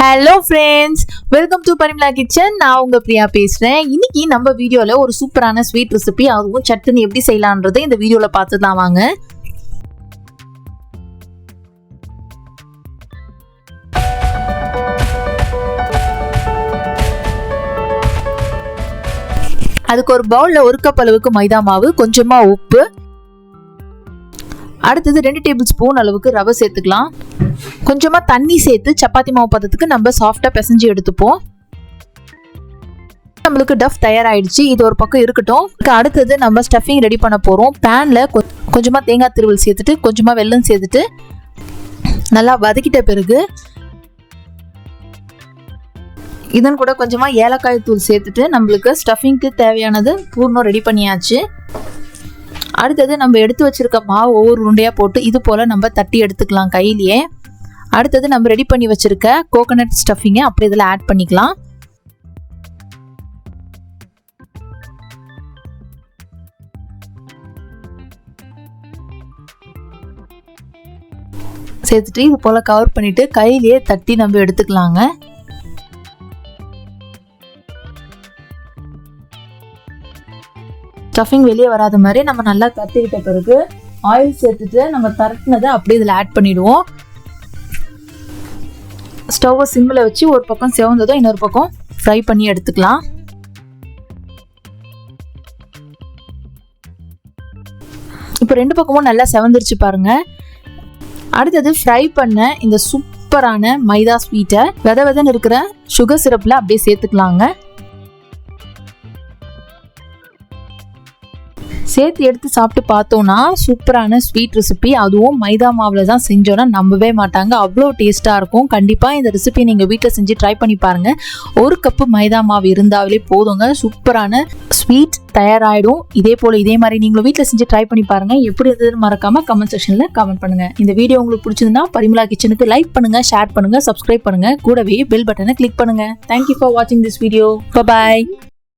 Hello friends welcome to Parimala kitchen நான் உங்க பிரியா பேசுறேன். இன்னைக்கு நம்ம வீடியோல ஒரு சூப்பரான ஸ்வீட் ரெசிபி அதுவும் சட்னி எப்படி செய்யலான்றதை இந்த வீடியோல பார்த்துதான் வாங்க. அதுக்கு ஒரு பவுல்ல ஒரு கப் அளவுக்கு மைதா மாவு கொஞ்சமா உப்பு. அடுத்தது ரெண்டு டேபிள் ஸ்பூன் அளவுக்கு ரவை சேர்த்துக்கலாம். கொஞ்சமாக தண்ணி சேர்த்து சப்பாத்தி மாவு பதத்துக்கு நம்ம சாஃப்டாக பிசைஞ்சு எடுத்துப்போம். நம்மளுக்கு டஃப் தயாராகிடுச்சு இது ஒரு பக்கம் இருக்கட்டும். அடுத்தது நம்ம ஸ்டஃபிங் ரெடி பண்ண போகிறோம் பேனில் கொஞ்சமாக தேங்காய் திருவல் சேர்த்துட்டு கொஞ்சமாக வெல்லம் சேர்த்துட்டு நல்லா வதக்கிட்ட பிறகு இதன் கூட கொஞ்சமாக ஏலக்காய் தூள் சேர்த்துட்டு நம்மளுக்கு ஸ்டஃபிங்க்கு தேவையானது பூர்ணம் ரெடி பண்ணியாச்சு. அடுத்தது நம்ம எடுத்து வச்சிருக்க மாவு ஒவ்வொரு உருண்டையாக போட்டு இது போல் நம்ம தட்டி எடுத்துக்கலாம் கையிலேயே. அடுத்தது நம்ம ரெடி பண்ணி வச்சிருக்க கோகனட் ஸ்டஃபிங்கை அப்படி இதில் ஆட் பண்ணிக்கலாம். சேர்த்துட்டு இது போல் கவர் பண்ணிவிட்டு கையிலேயே தட்டி நம்ம எடுத்துக்கலாங்க. ஸ்டஃபிங் வெளியே வராத மாதிரி நம்ம நல்லா தட்டிக்கிட்ட பிறகு ஆயில் சேர்த்துட்டு நம்ம தரட்டினதை அப்படியே இதில் ஆட் பண்ணிவிடுவோம் ஸ்டவ்வை சிம்மில் வச்சு ஒரு பக்கம் செவந்ததும் இன்னொரு பக்கம் ஃப்ரை பண்ணி எடுத்துக்கலாம். இப்போ ரெண்டு பக்கமும் நல்லா செவந்துருச்சு பாருங்க. அடுத்தது ஃப்ரை பண்ண இந்த சூப்பரான மைதா ஸ்வீட்டை வித விதன்னு இருக்கிற சுகர் சிரப்பில் அப்படியே சேர்த்துக்கலாங்க. சேர்த்து எடுத்து சாப்பிட்டு பார்த்தோன்னா சூப்பரான ஸ்வீட் ரெசிபி அதுவும் மைதா மாவில் தான் செஞ்சோன்னா நம்பவே மாட்டாங்க. அவ்வளோ டேஸ்ட்டாக இருக்கும். கண்டிப்பாக இந்த ரெசிபி நீங்கள் வீட்டில் செஞ்சு ட்ரை பண்ணி பாருங்கள் ஒரு கப்பு மைதா மாவு இருந்தாலே போதுங்க. சூப்பரான ஸ்வீட் தயாராகிடும் இதே போல் இதே மாதிரி நீங்களும் வீட்டில் செஞ்சு ட்ரை பண்ணி பாருங்கள் எப்படி இருந்ததுன்னு மறக்காமல் கமெண்ட் செக்ஷனில் கமெண்ட் பண்ணுங்கள் இந்த வீடியோ உங்களுக்கு பிடிச்சதுன்னா பரிமலா கிச்சனுக்கு லைக் பண்ணுங்கள் ஷேர் பண்ணுங்கள் சப்ஸ்கிரைப் பண்ணுங்கள் கூடவே பெல் பட்டனை கிளிக் பண்ணுங்கள் தேங்க்யூ ஃபார் வாட்சிங் திஸ் வீடியோ பாய்